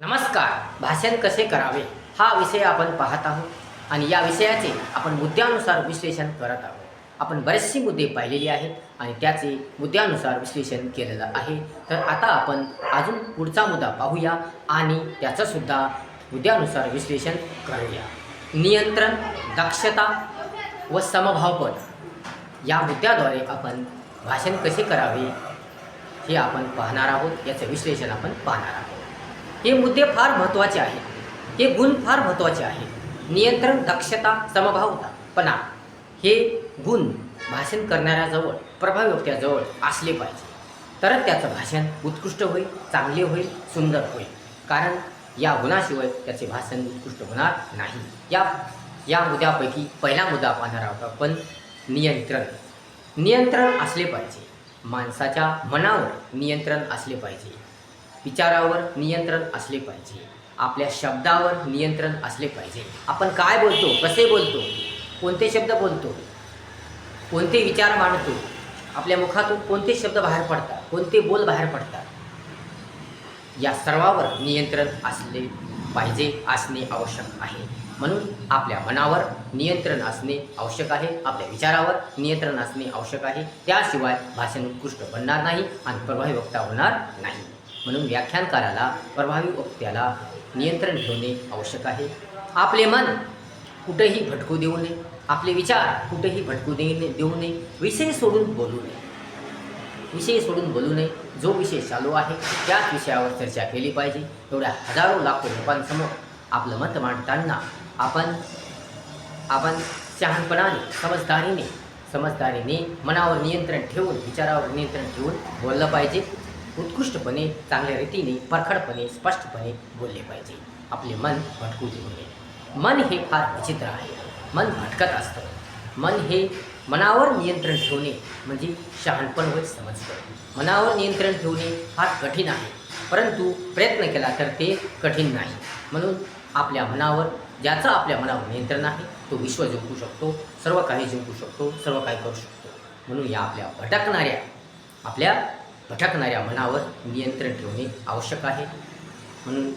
नमस्कार. भाषण कसे करावे? हा विषय आपण पाहत आहोत आणि या विषयाचे आपण मुद्द्यानुसार विश्लेषण करत आहोत. आपण बरेचसे मुद्दे पाहिलेले आहेत आणि त्याचे मुद्द्यानुसार विश्लेषण केलेलं आहे. तर आता आपण अजून पुढचा मुद्दा पाहूया आणि त्याचंसुद्धा मुद्द्यानुसार विश्लेषण करूया. नियंत्रण दक्षता व समभावपण या मुद्द्याद्वारे आपण भाषण कसे करावे हे आपण पाहणार आहोत. याचं विश्लेषण आपण पाहणार आहोत. हे मुद्दे फार महत्त्वाचे आहेत. हे गुण फार महत्त्वाचे आहेत. नियंत्रण दक्षता समभावतापणा हे गुण भाषण करणाऱ्याजवळ प्रभावी व्यक्त्याजवळ असले पाहिजे. तरच त्याचं भाषण उत्कृष्ट होईल चांगले होईल सुंदर होईल. कारण या गुणाशिवाय त्याचे भाषण उत्कृष्ट होणार नाही. या या मुद्द्यापैकी पहिला मुद्दा पाहणार आहोत आपण नियंत्रण. नियंत्रण असले पाहिजे. माणसाच्या मनावर नियंत्रण असले पाहिजे. विचारावर नियंत्रण असले पाहिजे. आपल्या शब्दावर नियंत्रण असले पाहिजे. आपण काय बोलतो कसे बोलतो कोणते शब्द बोलतो कोणते विचार मांडतो आपल्या मुखातून कोणते शब्द बाहेर पडतात कोणते बोल बाहेर पडतात या सर्वावर नियंत्रण असले पाहिजे असणे आवश्यक आहे. म्हणून आपल्या मनावर नियंत्रण असणे आवश्यक आहे आपल्या विचारावर नियंत्रण असणे आवश्यक आहे. त्याशिवाय भाषण उत्कृष्ट बनणार नाही आणि प्रभावी वक्ता होणार नाही. म्हणून व्याख्यानकाराला प्रभावी वक्त्याला नियंत्रण ठेवणे आवश्यक आहे. आपले मन कुठेही भटकू देऊ नये. आपले विचार कुठेही भटकू दे देऊ नये. विषय सोडून बोलू नये. विषय सोडून बोलू नये. जो विषय चालू आहे त्याच विषयावर चर्चा केली पाहिजे. एवढ्या हजारो लाखो लोकांसमोर आपलं मत मांडताना आपण आपण शहाणपणाने समजदारीने समजदारीने मनावर नियंत्रण ठेवून विचारावर नियंत्रण ठेवून बोललं पाहिजे. उत्कृष्टपणे चांगल्या रीतीने परखडपणे स्पष्टपणे बोलले पाहिजे. आपले मन भटकू देऊ नये. मन हे फार विचित्र आहे. मन भटकत असतं. मन हे मनावर नियंत्रण ठेवणे म्हणजे शहाणपण होय समजतं. मनावर नियंत्रण ठेवणे फार कठीण आहे. परंतु प्रयत्न केला तर ते कठीण नाही. म्हणून आपल्या मनावर ज्याचं आपल्या मनावर नियंत्रण आहे तो विश्व जिंकू शकतो सर्व काही जिंकू शकतो सर्व काही करू शकतो. म्हणून या आपल्या भटकणाऱ्या आपल्या भटकणाऱ्या मनावर नियंत्रण ठेवणे आवश्यक आहे. म्हणून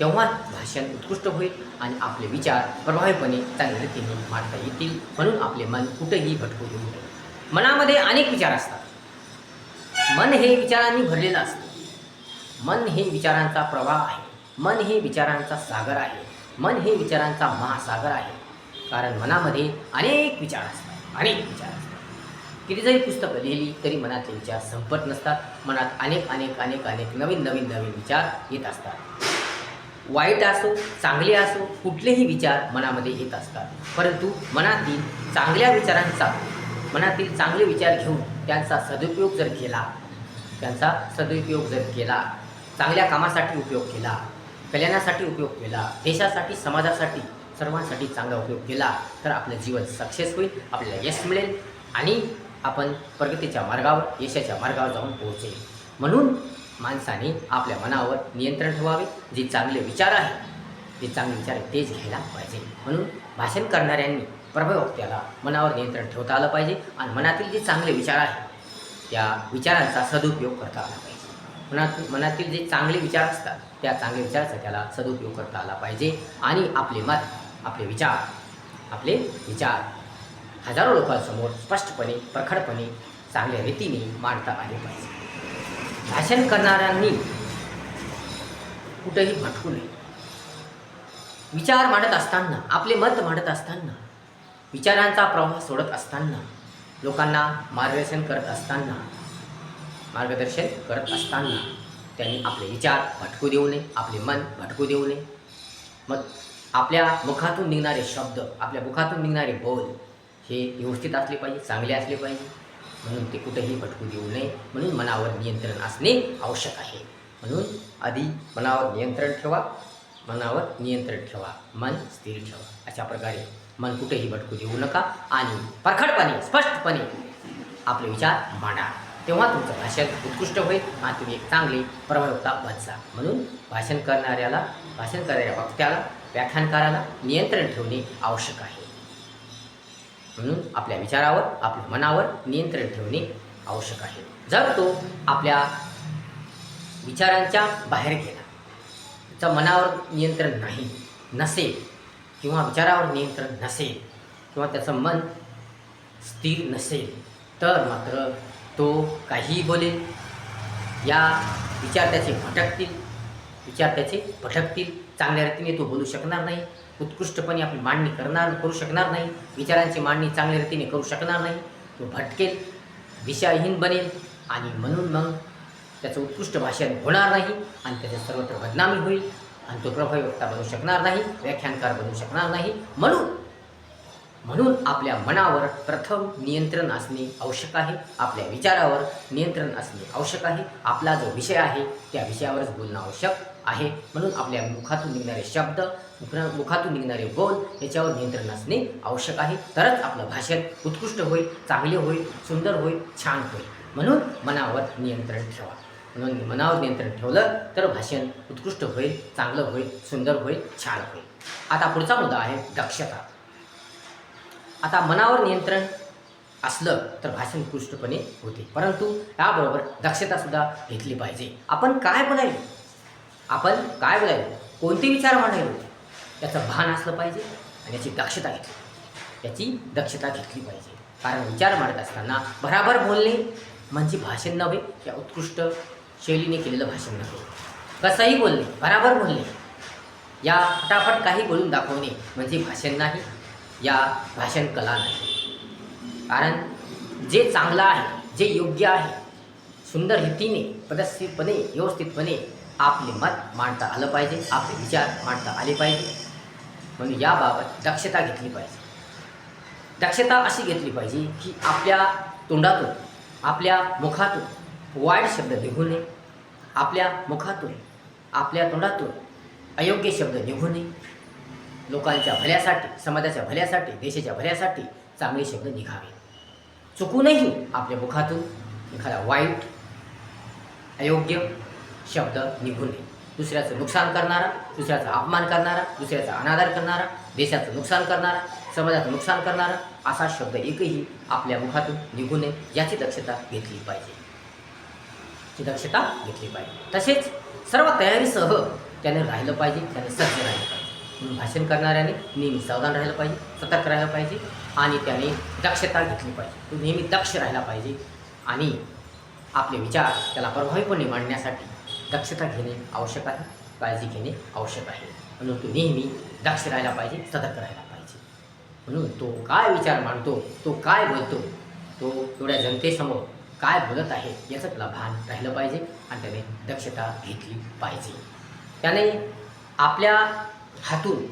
तेव्हा भाषण उत्कृष्ट होईल आणि आपले विचार प्रभावीपणे चांगल्या रीतीने मांडता येतील म्हणून आपले मन कुठेही भटकू देऊ नये. मनामध्ये अनेक विचार असतात. मन हे विचारांनी भरलेलं असतं. मन हे विचारांचा प्रवाह आहे. मन हे विचारांचा सागर आहे. मन हे विचारांचा महासागर आहे. कारण मनामध्ये अनेक विचार असतात. अनेक विचार असतात. किती जरी पुस्तकं लिहिली तरी मनातले विचार संपत नसतात. मनात अनेक अनेक अनेक अनेक नवीन नवीन नवीन विचार येत असतात. वाईट असो चांगले असो कुठलेही विचार मनामध्ये येत असतात. परंतु मनातील चांगल्या विचारांचा मनातील चांगले विचार घेऊन त्यांचा सदुपयोग जर केला त्यांचा सदुपयोग जर केला चांगल्या कामासाठी उपयोग केला कल्याणासाठी उपयोग केला देशासाठी समाजासाठी सर्वांसाठी चांगला उपयोग केला तर आपलं जीवन सक्सेस होईल आपल्याला यश मिळेल आणि आपण प्रगतीच्या मार्गावर यशाच्या मार्गावर जाऊन पोहोचेल म्हणून माणसाने आपल्या मनावर नियंत्रण ठेवावे जे चांगले विचार आहेत जे चांगले विचार आहेत तेच घ्यायला पाहिजे. म्हणून भाषण करणाऱ्यांनी प्रभावक्त्याला मनावर नियंत्रण ठेवता आलं पाहिजे आणि मनातील जे चांगले विचार आहेत त्या विचारांचा सदुपयोग करता आला पाहिजे. मनात मनातील जे चांगले विचार असतात त्या चांगल्या विचाराचा त्याला सदुपयोग करता आला पाहिजे. आणि आपले मत आपले विचार आपले विचार हजारो लोकांसमोर स्पष्टपणे प्रखडपणे चांगल्या रीतीने मांडता आले पाहिजे. भाषण करणाऱ्यांनी कुठेही भटकू नये. विचार मांडत असताना आपले मत मांडत असताना विचारांचा प्रवाह सोडत असताना लोकांना मार्गदर्शन करत असताना मार्गदर्शन करत असताना त्यांनी आपले विचार भटकू देऊ नये आपले मन भटकू देऊ नये. मग आपल्या मुखातून निघणारे शब्द आपल्या मुखातून निघणारे बोल हे व्यवस्थित असले पाहिजे चांगले असले पाहिजे. म्हणून ते कुठेही भटकू देऊ नये. म्हणून मनावर नियंत्रण असणे आवश्यक आहे. म्हणून आधी मनावर नियंत्रण ठेवा. मनावर नियंत्रण ठेवा. मन स्थिर ठेवा. अशा प्रकारे मन कुठेही भटकू देऊ नका आणि परखडपणे स्पष्टपणे आपले विचार मांडा. तेव्हा तुमचं भाषण उत्कृष्ट होईल आणि तुम्ही एक चांगले प्रभावता बनसा. म्हणून भाषण करणाऱ्याला भाषण करणाऱ्या वक्त्याला व्याख्यानकाराला नियंत्रण ठेवणे आवश्यक आहे. म्हणून आपल्या विचारावर आपल्या मनावर नियंत्रण ठेवणे आवश्यक आहे. जर तो आपल्या विचारांच्या बाहेर गेला चं मनावर नियंत्रण नाही नसेल किंवा विचारावर नियंत्रण नसेल किंवा त्याचं मन स्थिर नसेल तर मात्र तो काहीही बोलेल. या विचार त्याचे भटकतील विचार त्याचे भटकतील. चांगल्या रीतीने तो बोलू शकणार नाही. उत्कृष्टपणे आपली मांडणी करणार करू शकणार नाही विचारांची मांडणी चांगल्या रीतीने करू शकणार नाही तो भटकेल दिशाहीन बनेल आणि म्हणून मग त्याचं उत्कृष्ट भाषण होणार नाही आणि त्याच्या सर्वत्र बदनामी होईल आणि तो प्रभावी वक्ता बनू शकणार नाही व्याख्यानकार बनू शकणार नाही. म्हणून म्हणून आपल्या मनावर प्रथम नियंत्रण असणे आवश्यक आहे आपल्या विचारावर नियंत्रण असणे आवश्यक आहे. आपला जो विषय आहे त्या विषयावरच बोलणं आवश्यक. आहे. म्हणून आपल्या मुखातून निघणारे शब्द मुखातून निघणारे बोल याच्यावर नियंत्रण असणे आवश्यक आहे. तरच आपलं भाषण उत्कृष्ट होईल चांगले होईल सुंदर होईल छान होईल. म्हणून मनावर नियंत्रण ठेवा. म्हणून मनावर नियंत्रण ठेवलं तर भाषण उत्कृष्ट होईल चांगलं होईल सुंदर होईल छान होईल. आता पुढचा मुद्दा आहे दक्षता. आता मनावर नियंत्रण असलं तर भाषण उत्कृष्टपणे होते. परंतु याबरोबर दक्षतासुद्धा घेतली पाहिजे. आपण काय बोलायला आपण काय बोलायलो कोणते विचार मांडायलो याचं भान असलं पाहिजे आणि याची दक्षता घेतली याची दक्षता घेतली पाहिजे. कारण विचार मांडत असताना बराबर बोलणे म्हणजे भाषण नव्हे या उत्कृष्ट शैलीने केलेलं भाषण नव्हे. कसंही बोलणे बराबर बोलणे या फटाफट काही बोलून दाखवणे म्हणजे भाषण नाही या भाषण कला नाही. कारण जे चांगलं आहे जे योग्य आहे सुंदर रीतीने पदस्थितपणे व्यवस्थितपणे आपले मत मांडता आलं पाहिजे आपले विचार मांडता आले पाहिजे. म्हणून याबाबत दक्षता घेतली पाहिजे. दक्षता अशी घेतली पाहिजे की आपल्या तोंडातून आपल्या मुखातून वाईट शब्द निघू नये. आपल्या मुखातून आपल्या तोंडातून अयोग्य शब्द निघू नये. लोकांच्या भल्यासाठी समाजाच्या भल्यासाठी देशाच्या भल्यासाठी चांगले शब्द निघावे. चुकूनही आपल्या मुखातून एखादा वाईट अयोग्य शब्द निघू नये दुसऱ्याचं नुकसान करणारा दुसऱ्याचा अपमान करणारा दुसऱ्याचा अनादर करणारा देशाचं नुकसान करणारा समाजाचं नुकसान करणारा असा शब्द एकही आपल्या मुखातून निघू नये याची दक्षता घेतली पाहिजे. ची दक्षता घेतली पाहिजे. तसेच सर्व तयारीसह त्याने राहिलं पाहिजे त्याने सज्ज राहिलं पाहिजे. म्हणून भाषण करणाऱ्याने नेहमी सावधान राहिलं पाहिजे सतर्क राहिलं पाहिजे आणि त्याने दक्षता घेतली पाहिजे. तो नेहमी दक्ष राहिला पाहिजे आणि आपले विचार त्याला प्रभावीपणे मांडण्यासाठी दक्षता घेणे आवश्यक आहे काळजी घेणे आवश्यक आहे. म्हणून तो नेहमी दक्ष राहायला पाहिजे सतर्क राहायला पाहिजे. म्हणून तो काय विचार मांडतो तो काय बोलतो तो एवढ्या जनतेसमोर काय बोलत आहे याचं त्याला भान राहिलं पाहिजे आणि त्याने दक्षता घेतली पाहिजे. त्याने आपल्या हातून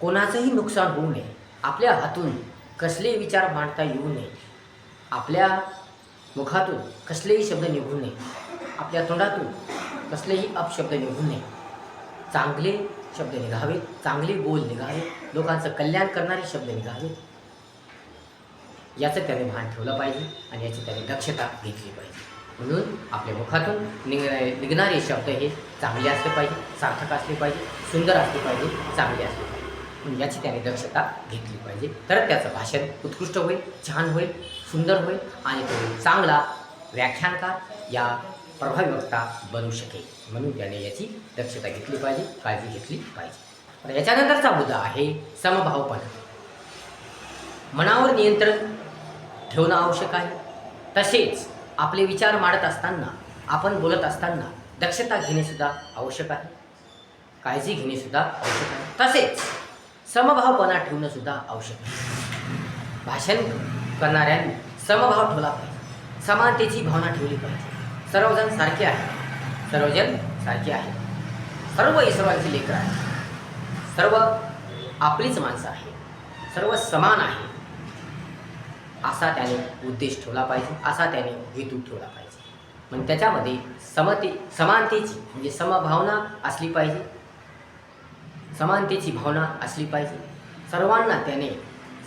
कोणाचंही नुकसान होऊ नये आपल्या हातून कसलेही विचार मांडता येऊ नये आपल्या मुखातून कसलेही शब्द निघू नये आपल्या तोंडातून कसलेही अपशब्द निघू नये. चांगले शब्द निघावेत चांगले बोल निघावे लोकांचं कल्याण करणारे शब्द निघावेत. याचं त्याने भान ठेवलं पाहिजे आणि याची त्याने दक्षता घेतली पाहिजे. म्हणून आपल्या मुखातून निघणारे निघणारे शब्द हे चांगले असले पाहिजे सार्थक असले पाहिजे सुंदर असले पाहिजे चांगले असले पाहिजे. म्हणून याची त्याने दक्षता घेतली पाहिजे. तर त्याचं भाषण उत्कृष्ट होईल छान होईल सुंदर होईल आणि तो चांगला व्याख्यानकार या प्रभावी वक्ता बनू शकेल म्हणून त्याने याची दक्षता घेतली पाहिजे काळजी घेतली पाहिजे. याच्यानंतरचा मुद्दा आहे समभावपणा. मनावर नियंत्रण ठेवणं आवश्यक आहे. तसेच आपले विचार मांडत असताना आपण बोलत असताना दक्षता घेणेसुद्धा आवश्यक आहे. काळजी घेणेसुद्धा आवश्यक आहे. तसेच समभावपणा ठेवणंसुद्धा आवश्यक आहे. भाषण करणाऱ्यांनी समभाव ठेवला पाहिजे. समानतेची भावना ठेवली पाहिजे. सर्वजण सारखे आहे सर्वजण सारखे आहे सर्व ईश्वरांची लेकर आहे सर्व आपलीच माणसं आहे सर्व समान आहे असा त्याने उद्देश ठेवला पाहिजे. असा त्याने हेतू ठेवला पाहिजे. पण त्याच्यामध्ये समते समानतेची म्हणजे समभावना असली पाहिजे. समानतेची भावना असली पाहिजे. सर्वांना त्याने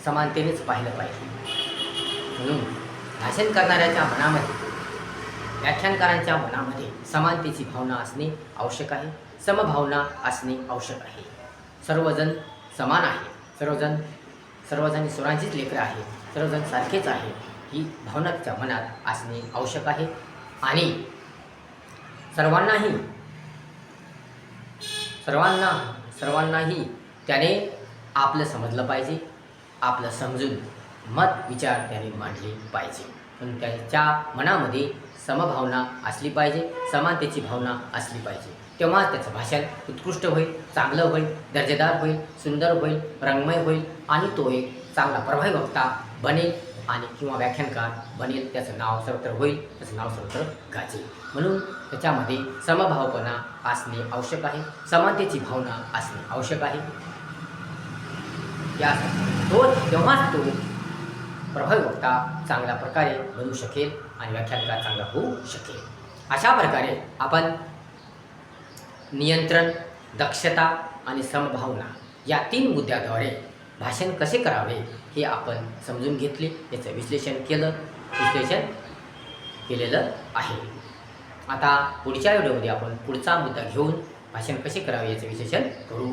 समानतेनेच पाहिलं पाहिजे. म्हणून भाषण करणाऱ्याच्या मनामध्ये व्याख्यानकारांच्या मनामध्ये समानतेची भावना असणे आवश्यक आहे. समभावना असणे आवश्यक आहे. सर्वजण समान आहे. सर्वजण सर्वजण स्वरांचीच लेकरं आहेत. सर्वजण सारखेच आहे ही भावना त्याच्या मनात असणे आवश्यक आहे. आणि सर्वांनाही सर्वांना सर्वांनाही त्याने आपलं समजलं पाहिजे. आपलं समजून मत विचार त्याने मांडले पाहिजे. त्याच्या मनामध्ये समभावना असली पाहिजे समानतेची भावना असली पाहिजे. तेव्हा त्याचं भाषण उत्कृष्ट होईल चांगलं होईल दर्जेदार होईल सुंदर होईल रंगमय होईल आणि तो एक चांगला प्रभावी वक्ता बनेल आणि किंवा व्याख्यानकार बनेल त्याचं नाव सर्वत्र होईल त्याचं नाव सर्वत्र गाजेल. म्हणून त्याच्यामध्ये समभावपणा असणे आवश्यक आहे समानतेची भावना असणे आवश्यक आहे. या तो तेव्हाच तो प्रभावी वक्ता चांगल्या प्रकारे बनू शकेल आणि व्याख्यानकार चांगला होऊ शकेल. अशा प्रकारे आपण नियंत्रण दक्षता आणि समभावना या तीन मुद्द्याद्वारे भाषण कसे करावे हे आपण समजून घेतले याचं विश्लेषण केलं विश्लेषण केलेलं आहे. आता पुढच्या व्हिडिओमध्ये आपण पुढचा मुद्दा घेऊन भाषण कसे करावे याचं विश्लेषण करू.